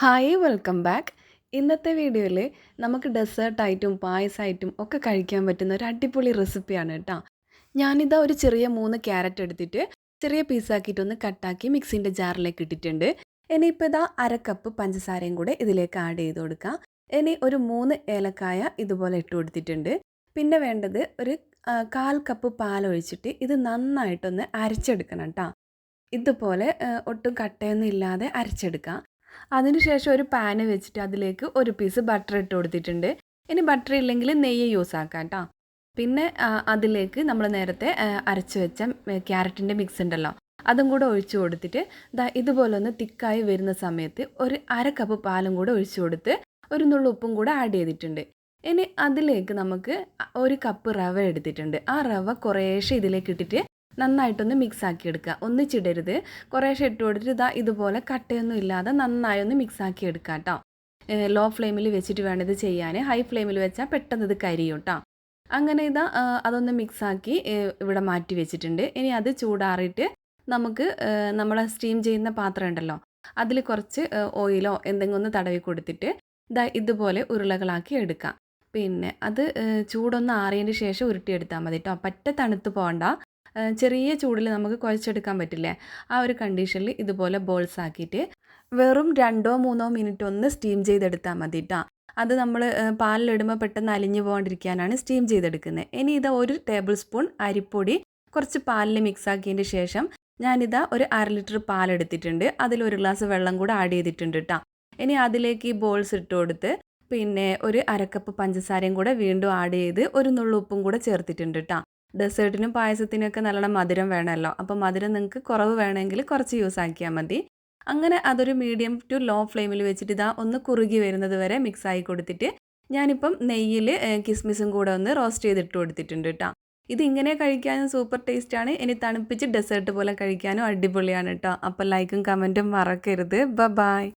Hi welcome back ഇന്നത്തെ വീഡിയോയിൽ നമുക്ക് ഡെസേർട്ടായിട്ടും പായസമായിട്ടും ഒക്കെ കഴിക്കാൻ പറ്റുന്ന ഒരു അടിപൊളി റെസിപ്പിയാണ് കേട്ടോ ഞാനിതാ ഒരു ചെറിയ മൂന്ന് ക്യാരറ്റ് എടുത്തിട്ട് ചെറിയ പീസാക്കിയിട്ട് ഒന്ന് കട്ടാക്കി മിക്സിന്റെ ജാറിലേക്ക് ഇട്ടിട്ടുണ്ട്. ഇനിയിപ്പോൾ ഇതാ അര കപ്പ് പഞ്ചസാരയും കൂടെ ഇതിലേക്ക് ആഡ് ചെയ്ത് കൊടുക്കാം. ഇനി ഒരു മൂന്ന് ഏലക്കായ ഇതുപോലെ ഇട്ട് കൊടുത്തിട്ടുണ്ട്. പിന്നെ വേണ്ടത് ഒരു കാൽ കപ്പ് പാലൊഴിച്ചിട്ട് ഇത് നന്നായിട്ടൊന്ന് അരച്ചെടുക്കണം കേട്ടോ ഇതുപോലെ ഒട്ടും കട്ടയൊന്നും ഇല്ലാതെ അരച്ചെടുക്കാം. അതിനുശേഷം ഒരു പാന് വെച്ചിട്ട് അതിലേക്ക് ഒരു പീസ് ബട്ടർ ഇട്ട് കൊടുത്തിട്ടുണ്ട്. ഇനി ബട്ടർ ഇല്ലെങ്കിൽ നെയ്യ് യൂസ് ആക്കാം കേട്ടോ പിന്നെ അതിലേക്ക് നമ്മൾ നേരത്തെ അരച്ച് വെച്ച ക്യാരറ്റിന്റെ മിക്സ് ഉണ്ടല്ലോ. അതും കൂടെ ഒഴിച്ചു കൊടുത്തിട്ട് ദാ ഇതുപോലെ ഒന്ന് തിക്കായി വരുന്ന സമയത്ത് ഒരു അര കപ്പ് പാലും കൂടെ ഒഴിച്ചു കൊടുത്ത് ഒരു നുള്ളു ഉപ്പും കൂടെ ആഡ് ചെയ്തിട്ടുണ്ട്. ഇനി അതിലേക്ക് നമുക്ക് ഒരു കപ്പ് റവ എടുത്തിട്ടുണ്ട്. ആ റവ കുറേശ്ശെ ഇതിലേക്ക് ഇട്ടിട്ട് നന്നായിട്ടൊന്ന് മിക്സ് ആക്കി എടുക്കുക ഒന്നിച്ചിടരുത് കുറേശ്ശെ ഇട്ട് കൊടുത്തിട്ട് ഇതാ ഇതുപോലെ കട്ടയൊന്നും ഇല്ലാതെ നന്നായി ഒന്ന് മിക്സ് ആക്കി എടുക്കുക കേട്ടോ ലോ ഫ്ലെയിമിൽ വെച്ചിട്ട് വേണം ഇത് ചെയ്യാൻ ഹൈ ഫ്ലെയിമിൽ വെച്ചാൽ പെട്ടെന്ന് ഇത് കരിയും കേട്ടോ അങ്ങനെ ഇതാ അതൊന്ന് മിക്സാക്കി ഇവിടെ മാറ്റി വെച്ചിട്ടുണ്ട്. ഇനി അത് ചൂടാറിയിട്ട് നമുക്ക് നമ്മൾ സ്റ്റീം ചെയ്യുന്ന പാത്രം ഉണ്ടല്ലോ അതിൽ കുറച്ച് ഓയിലോ എന്തെങ്കിലും ഒന്ന് തടവി കൊടുത്തിട്ട് ഇതാ ഇതുപോലെ ഉരുളകളാക്കി എടുക്കാം. പിന്നെ അത് ചൂടൊന്ന് ആറിയതിന് ശേഷം ഉരുട്ടിയെടുത്താൽ മതി കേട്ടോ പറ്റ തണുത്ത് പോകണ്ട. ചെറിയ ചൂടിൽ നമുക്ക് കുഴച്ചെടുക്കാൻ പറ്റില്ലേ? ആ ഒരു കണ്ടീഷനിൽ ഇതുപോലെ ബോൾസ് ആക്കിയിട്ട് വെറും രണ്ടോ മൂന്നോ മിനിറ്റ് ഒന്ന് സ്റ്റീം ചെയ്തെടുത്താൽ മതി കേട്ടോ അത് നമ്മൾ പാലിലിടുമ്പോൾ പെട്ടെന്ന് അലിഞ്ഞു പോകാണ്ടിരിക്കാനാണ് സ്റ്റീം ചെയ്തെടുക്കുന്നത്. ഇനി ഇത് ഒരു ടേബിൾ സ്പൂൺ അരിപ്പൊടി കുറച്ച് പാലിൽ മിക്സ് ആക്കിയതിന്റെ ശേഷം ഞാനിതാ ഒരു അര ലിറ്റർ പാലെടുത്തിട്ടുണ്ട്. അതിൽ ഒരു ഗ്ലാസ് വെള്ളം കൂടെ ആഡ് ചെയ്തിട്ടുണ്ട് കേട്ടോ ഇനി അതിലേക്ക് ഈ ബോൾസ് ഇട്ട് കൊടുത്ത് പിന്നെ ഒരു അരക്കപ്പ് പഞ്ചസാരയും കൂടെ വീണ്ടും ആഡ് ചെയ്ത് ഒരു നുള്ളു ഉപ്പും കൂടെ ചേർത്തിട്ടുണ്ട് കേട്ടോ ഡെസേർട്ടിനും പായസത്തിനൊക്കെ നല്ലോണം മധുരം വേണമല്ലോ. അപ്പോൾ മധുരം നിങ്ങൾക്ക് കുറവ് വേണമെങ്കിൽ കുറച്ച് യൂസ് ആക്കിയാൽ മതി. അങ്ങനെ അതൊരു മീഡിയം ടു ലോ ഫ്ലെയിമിൽ വെച്ചിട്ട് ഇതാ ഒന്ന് കുറുകി വരുന്നത് വരെ മിക്സ് ആയി കൊടുത്തിട്ട് ഞാനിപ്പം നെയ്യിൽ കിസ്മിസും കൂടെ ഒന്ന് റോസ്റ്റ് ചെയ്തിട്ട് കൊടുത്തിട്ടുണ്ട് കേട്ടോ ഇങ്ങനെ കഴിക്കാനും സൂപ്പർ ടേസ്റ്റാണ് ഇനി തണുപ്പിച്ച് ഡെസേർട്ട് പോലെ കഴിക്കാനും അടിപൊളിയാണ് കേട്ടോ അപ്പോൾ ലൈക്കും കമന്റും മറക്കരുത്. ബ ബായ്